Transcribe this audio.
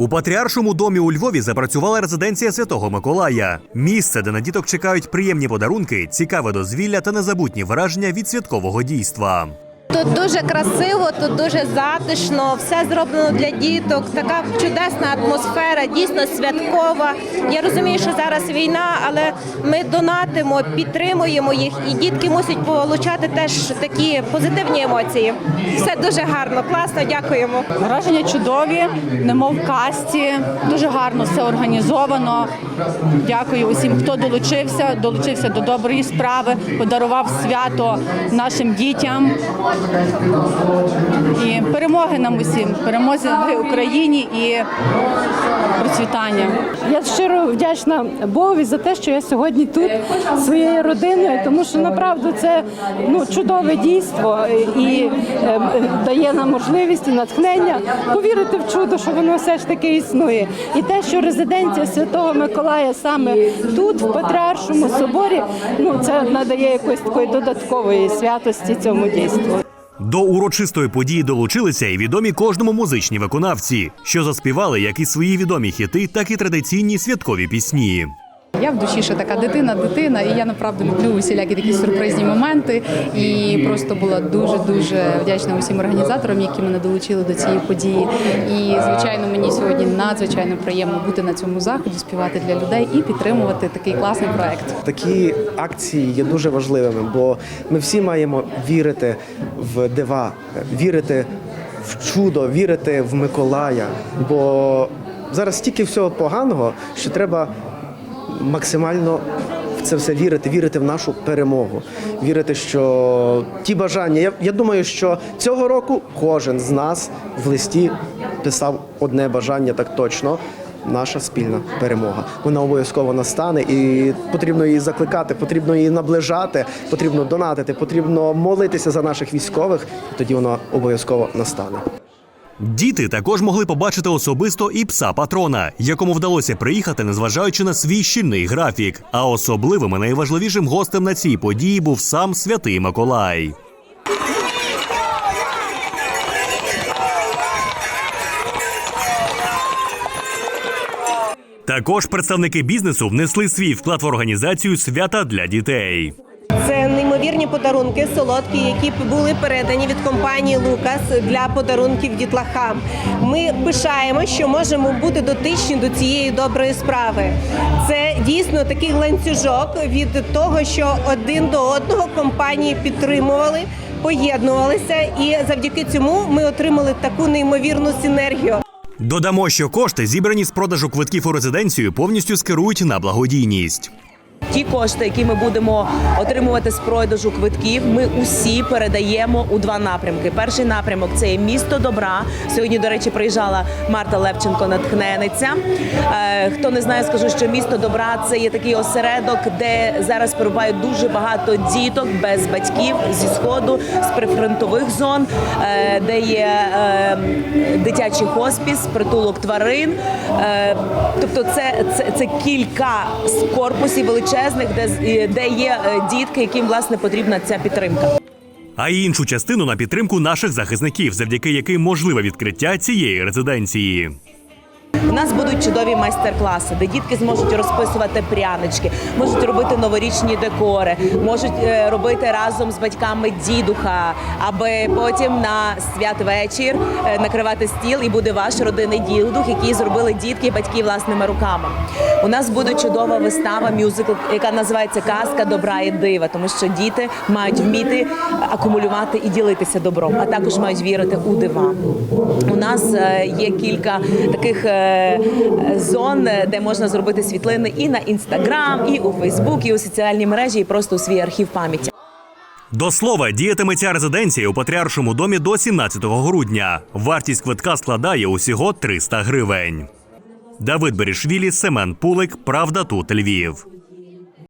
У патріаршому домі у Львові запрацювала резиденція Святого Миколая. Місце, де на діток чекають приємні подарунки, цікаве дозвілля та незабутні враження від святкового дійства. Тут дуже красиво, тут дуже затишно, все зроблено для діток. Така чудесна атмосфера, дійсно святкова. Я розумію, що зараз війна, але ми донатимо, підтримуємо їх, і дітки мусять получати теж такі позитивні емоції. Все дуже гарно, класно, дякуємо. Враження чудові, немов в касті. Дуже гарно все організовано. Дякую усім, хто долучився, долучився до доброї справи, подарував свято нашим дітям. І перемоги нам усім, перемоги Україні і процвітання. Я щиро вдячна Богові за те, що я сьогодні тут своєю родиною, тому що направду це ну чудове дійство і е, дає нам можливість і натхнення повірити в чудо, що воно все ж таки існує. І те, що резиденція Святого Миколая саме тут, в Патріаршому соборі, ну це надає якоїсь такої додаткової святості цьому дійству. До урочистої події долучилися і відомі кожному музичні виконавці, що заспівали як і свої відомі хіти, так і традиційні святкові пісні. Я в душі ще така дитина, дитина, і я направду люблю усілякі такі сюрпризні моменти. І просто була дуже дуже вдячна усім організаторам, які мене долучили до цієї події. І звичайно, мені сьогодні надзвичайно приємно бути на цьому заході, співати для людей і підтримувати такий класний проект. Такі акції є дуже важливими, бо ми всі маємо вірити в дива, вірити в чудо, вірити в Миколая. Бо зараз стільки всього поганого, що треба максимально в це все вірити, вірити в нашу перемогу, вірити, що ті бажання. Я, я думаю, що цього року кожен з нас в листі писав одне бажання так точно. Наша спільна перемога. Вона обов'язково настане, і потрібно її закликати, потрібно її наближати, потрібно донатити, потрібно молитися за наших військових. Тоді вона обов'язково настане. Діти також могли побачити особисто і пса патрона, якому вдалося приїхати, незважаючи на свій щільний графік. А особливим і найважливішим гостем на цій події був сам святий Миколай. Також представники бізнесу внесли свій вклад в організацію свята для дітей. Це неймовірні подарунки, солодкі, які були передані від компанії Лукас для подарунків дітлахам. Ми пишаємо, що можемо бути дотичні до цієї доброї справи. Це дійсно такий ланцюжок від того, що один до одного компанії підтримували, поєднувалися, і завдяки цьому ми отримали таку неймовірну синергію. Додамо, що кошти, зібрані з продажу квитків у резиденцію, повністю скерують на благодійність. Ті кошти, які ми будемо отримувати з продажу квитків, ми усі передаємо у два напрямки. Перший напрямок це є місто добра. Сьогодні, до речі, приїжджала Марта Левченко, натхнениця. Е, Хто не знає, скажу, що місто добра це є такий осередок, де зараз перебувають дуже багато діток без батьків зі сходу, з прифронтових зон, е, де є е, дитячий хоспіс, притулок тварин. Тобто, це, це, це кілька з корпусів величезних, де, з- де є е, дітки, яким власне потрібна ця підтримка. А іншу частину на підтримку наших захисників, завдяки яким можливе відкриття цієї резиденції. У нас будуть чудові майстер-класи, де дітки зможуть розписувати прянички, можуть робити новорічні декори, можуть е, робити разом з батьками дідуха, аби потім на святвечір е, накривати стіл і буде ваш родинний дідух, який зробили дітки і батьки власними руками. У нас буде чудова вистава, мюзикл, яка називається Казка добра і дива, тому що діти мають вміти акумулювати і ділитися добром, а також мають вірити у дива. У нас е, є кілька таких зон, де можна зробити світлини і на інстаграм, і у Фейсбук, і у соціальні мережі, і просто у свій архів пам'яті. До слова, діятиме ця резиденція у патріаршому домі до 17 грудня. Вартість квитка складає усього 300 гривень. Давид Берішвілі, Семен Пулик. Правда тут Львів.